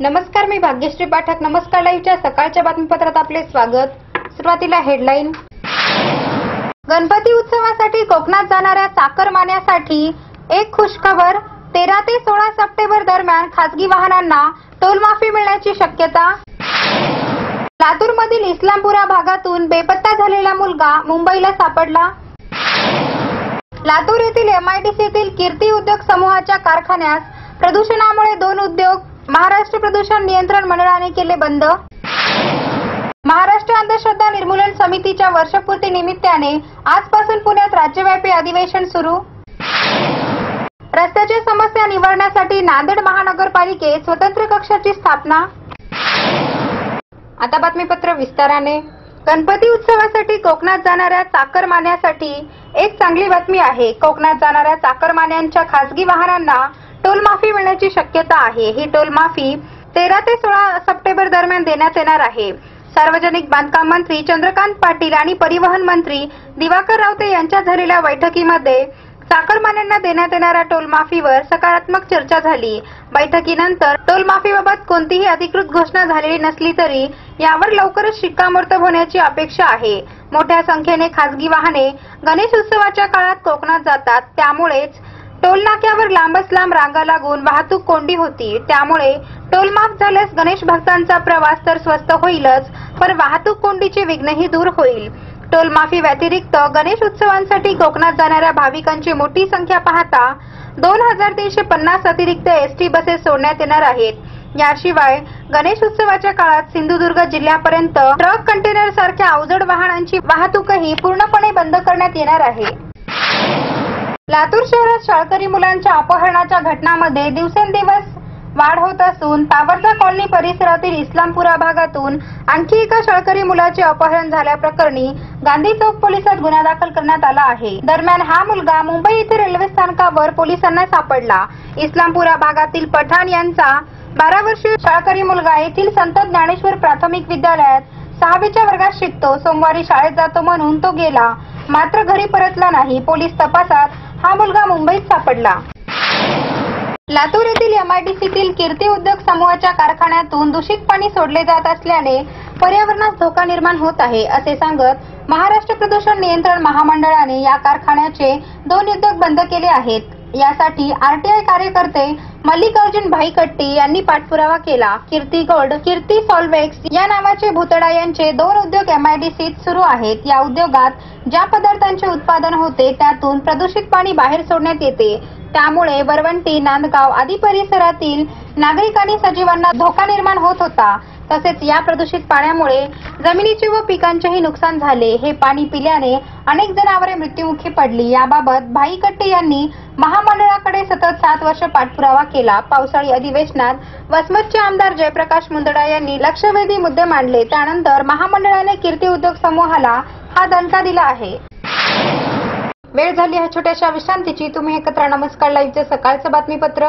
नमस्कार मी भाग्यश्री पाठक. नमस्कार लाईव्हच्या सकाळच्या बातमीपत्रात आपले स्वागत. सुरुवातीला हेडलाईन. गणपती उत्सवासाठी कोकणात जाणाऱ्या चाकरमान्यासाठी एक खुशखबर. तेरा ते सोळा सप्टेंबर दरम्यान खासगी वाहनांना टोलमाफी मिळण्याची शक्यता. लातूरमधील इस्लामपुरा भागातून बेपत्ता झालेला मुलगा मुंबईला सापडला. लातूर येथील एमआयडीसीतील कीर्ती उद्योग समूहाच्या कारखान्यास प्रदूषणामुळे दोन उद्योग महाराष्ट्र प्रदूषण नियंत्रण मंडळाने केले बंद. महाराष्ट्र अंधश्रद्धा निर्मूलन समितीच्या वर्षपूर्ती निमित्ताने आजपासून पुण्यात राज्यव्यापी अधिवेशन सुरू. रस्त्याच्या समस्या निवारण्यासाठी नांदेड महानगरपालिकेत स्वतंत्र कक्षाची स्थापना. आता बातमीपत्र विस्ताराने. गणपती उत्सवासाठी कोकणात जाणाऱ्या चाकरमान्यासाठी एक चांगली बातमी आहे. कोकणात जाणाऱ्या चाकरमान्यांच्या खासगी वाहनांना टोल माफी मिळण्याची शक्यता आहे. ही टोल माफी तेरा ते सोळा सप्टेंबर दरम्यान देण्यात येणार आहे. सार्वजनिक बांधकाम मंत्री चंद्रकांत पाटील आणि परिवहन मंत्री दिवाकर रावते यांच्या झालेल्या बैठकीमध्ये चाकरमान्यांना देण्यात येणाऱ्या टोलमाफीवर सकारात्मक चर्चा झाली. बैठकीनंतर टोलमाफीबाबत कोणतीही अधिकृत घोषणा झालेली नसली तरी यावर लवकरच शिक्कामोर्तब होण्याची अपेक्षा आहे. मोठ्या संख्येने खासगी वाहने गणेश उत्सवाच्या काळात कोकणात जातात. त्यामुळेच टोलनाक्यावर लांबच लांब रांगा लागून वाहतूक कोंडी होती. त्यामुळे टोलमाफ झाल्यास गणेश भक्तांचा प्रवास तर स्वस्त होईलच पण वाहतूक कोंडीचे विघ्नही दूर होईल. टोल माफी व्यतिरिक्त गणेश उत्सवांसाठी कोकणात जाणाऱ्या भाविकांची मोठी संख्या पाहता दोन हजार तीनशे पन्नास अतिरिक्त एसटी बसेस सोडण्यात येणार आहेत. याशिवाय गणेश उत्सवाच्या काळात सिंधुदुर्ग जिल्ह्यापर्यंत ट्रक कंटेनर सारख्या अवजड वाहनांची वाहतूकही पूर्णपणे बंद करण्यात येणार आहे. लातूर शहरात शाळकरी मुलांच्या अपहरणाच्या घटनांमध्ये दिवसेंदिवस वाढ होत असून तावरजा कॉलनी परिसरातील इस्लामपुरा भागातून आणखी एका शाळकरी मुलाचे अपहरण झाल्याप्रकरणी गांधी चौक पोलिसात गुन्हा दाखल करण्यात आला आहे. दरम्यान हा मुलगा मुंबई येथे रेल्वे स्थानकावर पोलिसांना सापडला. इस्लामपुरा भागातील पठाण यांचा बारा वर्षीय शाळकरी मुलगा येथील संत ज्ञानेश्वर प्राथमिक विद्यालयात सहावीच्या वर्गात शिकतो. सोमवारी शाळेत जातो म्हणून तो गेला. मात्र घरी परतला नाही. पोलीस तपासात हा मुलगा मुंबईत सापडला. लातूर येथील एमआयडीसीतील कीर्ती उद्योग समूहाच्या कारखान्यातून दूषित पाणी सोडले जात असल्याने पर्यावरणास धोका निर्माण होत आहे असे सांगत महाराष्ट्र प्रदूषण नियंत्रण महामंडळाने या कारखान्याचे दोन उद्योग बंद केले आहेत. यासाठी आरटीआय कार्यकर्ते मल्लिकार्जुन भाई कट्टी यांनी पाठपुरावा केला. कीर्ती गोल्ड कीर्ती सॉल्वेक्स या नावाचे भुतडा यांचे दोन उद्योग एमआयडीसीत सुरू आहेत. या उद्योगात ज्या पदार्थांचे उत्पादन होते त्यातून प्रदूषित पाणी बाहेर सोडण्यात येते. त्यामुळे वरवंटी नांदगाव आदी परिसरातील नागरिकांनी सजीवांना धोका निर्माण होत होता. तसेच या प्रदूषित पाण्यामुळे जमिनीचे व पिकांचेही नुकसान झाले. हे पाणी पिल्याने अनेक जनावरे मृत्युमुखी पडली. याबाबत भाई कट्टे यांनी महामंडळाकडे सतत सात वर्ष पाठपुरावा केला. पावसाळी अधिवेशनात वसमतचे आमदार जयप्रकाश मुंदडा यांनी लक्षवेधी मुद्दे मांडले. त्यानंतर महामंडळाने कीर्ती उद्योग समूहाला हा दणका दिला आहे. वेळ झाली ह्या छोट्याशा विश्रांतीची. तुम्ही एकत्र नमस्कार. लाईव्हचे सकाळचं बातमीपत्र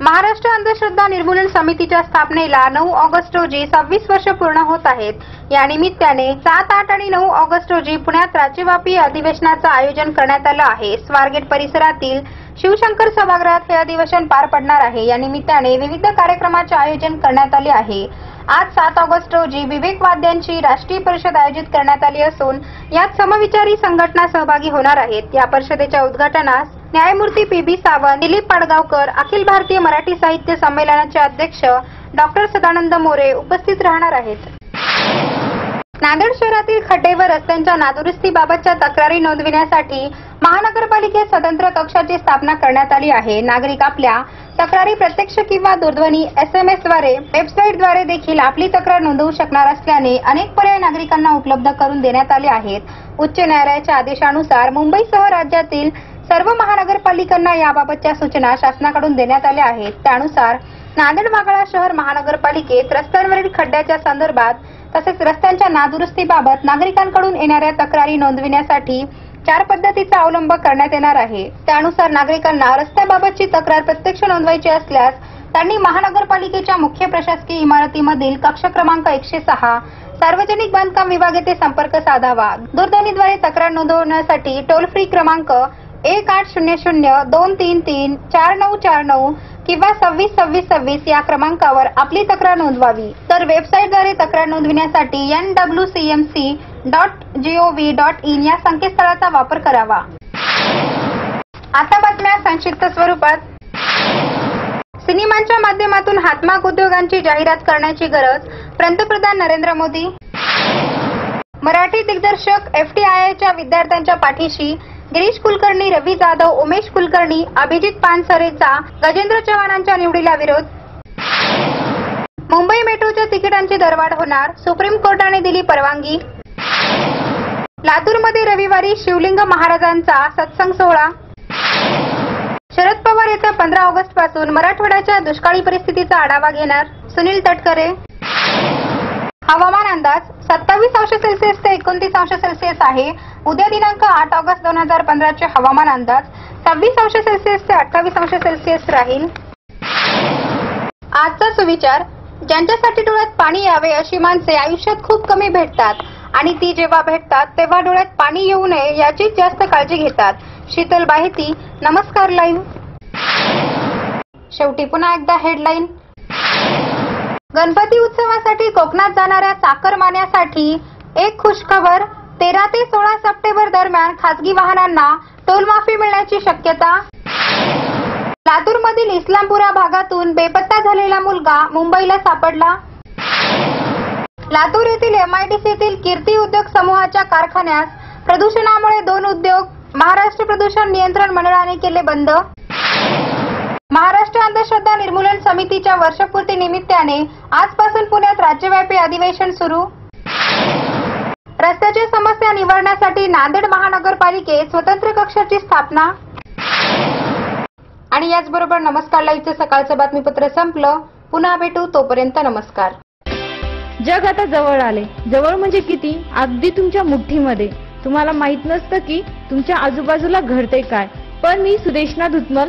महाराष्ट्र अंधश्रद्धा निर्मूलन समितीच्या स्थापनेला नऊ ऑगस्ट रोजी सव्वीस वर्ष पूर्ण होत आहेत. या निमित्ताने सात आठ आणि नऊ ऑगस्ट रोजी पुण्यात राज्यव्यापी अधिवेशनाचं आयोजन करण्यात आलं आहे. स्वारगेट परिसरातील शिवशंकर सभागृहात हे अधिवेशन पार पडणार आहे. या निमित्ताने विविध कार्यक्रमाचे आयोजन करण्यात आले आहे. आज सात ऑगस्ट रोजी विवेक वाद्यांची राष्ट्रीय परिषद आयोजित करण्यात आली असून यात समविचारी संघटना सहभागी होणार आहेत. या परिषदेच्या उद्घाटनास न्यायमूर्ती पी बी सावंत दिलीप पाडगावकर अखिल भारतीय मराठी साहित्य संमेलनाचे अध्यक्ष डॉक्टर सदानंद मोरे उपस्थित राहणार आहेत. नांदेड शहरातील खड्डे व रस्त्यांच्या नादुरुस्तीबाबतच्या तक्रारी नोंदविण्यासाठी महानगरपालिकेत स्वतंत्र कक्षाची स्थापना करण्यात आली आहे. नागरिक आपल्या तक्रारी प्रत्यक्ष किंवा दूरध्वनी एस एम एसद्वारे वेबसाईटद्वारे देखील आपली तक्रार नोंदवू शकणार असल्याने अनेक पर्याय नागरिकांना उपलब्ध करून देण्यात आले आहेत. उच्च न्यायालयाच्या आदेशानुसार मुंबईसह राज्यातील सर्व महानगरपालिकांना याबाबतच्या सूचना शासनाकडून देण्यात आल्या आहेत. त्यानुसार नांदेड मागळा शहर महानगरपालिकेत रस्त्यांवरील खड्ड्याच्या संदर्भात तसेच रस्त्यांच्या नादुरुस्तीबाबत नागरिकांकडून येणाऱ्या तक्रारी नोंदविण्यासाठी चार पद्धतीचा अवलंब करण्यात येणार आहे. त्यानुसार नागरिकांना रस्त्याबाबतची तक्रार प्रत्यक्ष नोंदवायची असल्यास त्यांनी महानगरपालिकेच्या मुख्य प्रशासकीय इमारतीमधील कक्ष क्रमांक एकशे सहा सार्वजनिक बांधकाम विभाग येथे संपर्क साधावा. दूरध्वनीद्वारे तक्रार नोंदवण्यासाठी टोल फ्री क्रमांक एक आठ शून्य शून्य दोन तीन तीन चार नऊ चार नऊ किंवा सव्वीस सव्वीस सव्वीस या क्रमांकावर आपली तक्रार नोंदवावी. तर वेबसाईटद्वारे तक्रार नोंदविण्यासाठी N W C M C dot V dot in या संकेतस्थळाचा वापर करावा. आता बातम्या संक्षिप्त स्वरूपात. सिनेमांच्या माध्यमातून हातमाग उद्योगांची जाहिरात करण्याची गरज पंतप्रधान नरेंद्र मोदी. मराठी दिग्दर्शक एफटीआयआयच्या विद्यार्थ्यांच्या पाठीशी गिरीश कुलकर्णी रवी जाधव उमेश कुलकर्णी अभिजित पानसरेचा गजेंद्र चव्हाणांच्या निवडीला विरोध. मुंबई मेट्रोच्या तिकिटांची दरवाढ होणार सुप्रीम कोर्टाने दिली परवानगी. लातूरमध्ये रविवारी शिवलिंग महाराजांचा सत्संग सोहळा. शरद पवार येत्या पंधरा ऑगस्टपासून मराठवाड्याच्या दुष्काळी परिस्थितीचा आढावा घेणार सुनील तटकरे. हवामान अंदाज सत्तावीस अंश सेल्सिअस ते एकोणतीस अंश सेल्सिअस आहे. उद्या दिनांक आठ ऑगस्ट दोन हजार पंधराचे हवामान अंदाज सव्वीस अंश सेल्सिअस ते अठ्ठावीस अंश सेल्सिअस राहील. आजचा सुविचार ज्यांच्यासाठी डोळ्यात पाणी यावे अशी माणसे आयुष्यात खूप कमी भेटतात आणि ती जेव्हा भेटतात तेव्हा डोळ्यात पाणी येऊ नये याचीच जास्त काळजी घेतात. शीतल बाहेती नमस्कार लाईव्ह शेवटी पुन्हा एकदा हेडलाईन गणपती उत्सवासाठी कोकणात जाणाऱ्या चाकरमान्यासाठी एक खुशखबर तेरा ते सोळा सप्टेंबर दरम्यान खासगी वाहनांना टोलमाफी मिळण्याची शक्यता. लातूरमधील इस्लामपुरा भागातून बेपत्ता झालेला मुलगा मुंबईला सापडला. लातूर येथील एमआयडीसीतील कीर्ती उद्योग समूहाच्या कारखान्यास प्रदूषणामुळे दोन उद्योग महाराष्ट्र प्रदूषण नियंत्रण मंडळाने केले बंद. महाराष्ट्र अंधश्रद्धा निर्मूलन समितीच्या वर्षपूर्ती निमित्ताने आजपासून पुण्यात राज्यव्यापी अधिवेशन सुरू. रस्त्याच्या समस्या निवारण्यासाठी नांदेड महानगरपालिकेत स्वतंत्र कक्षाची स्थापना. आणि याचबरोबर नमस्कार लाईव्हचं सकाळचं बातमीपत्र संपलं. पुन्हा भेटू तोपर्यंत नमस्कार. जग आता जवळ आले. जवळ म्हणजे किती? अगदी तुमच्या मुठ्ठीमध्ये तुम्हाला माहीत नसतं की तुमच्या आजूबाजूला घडते काय. पण मी सुदेशना धुतमल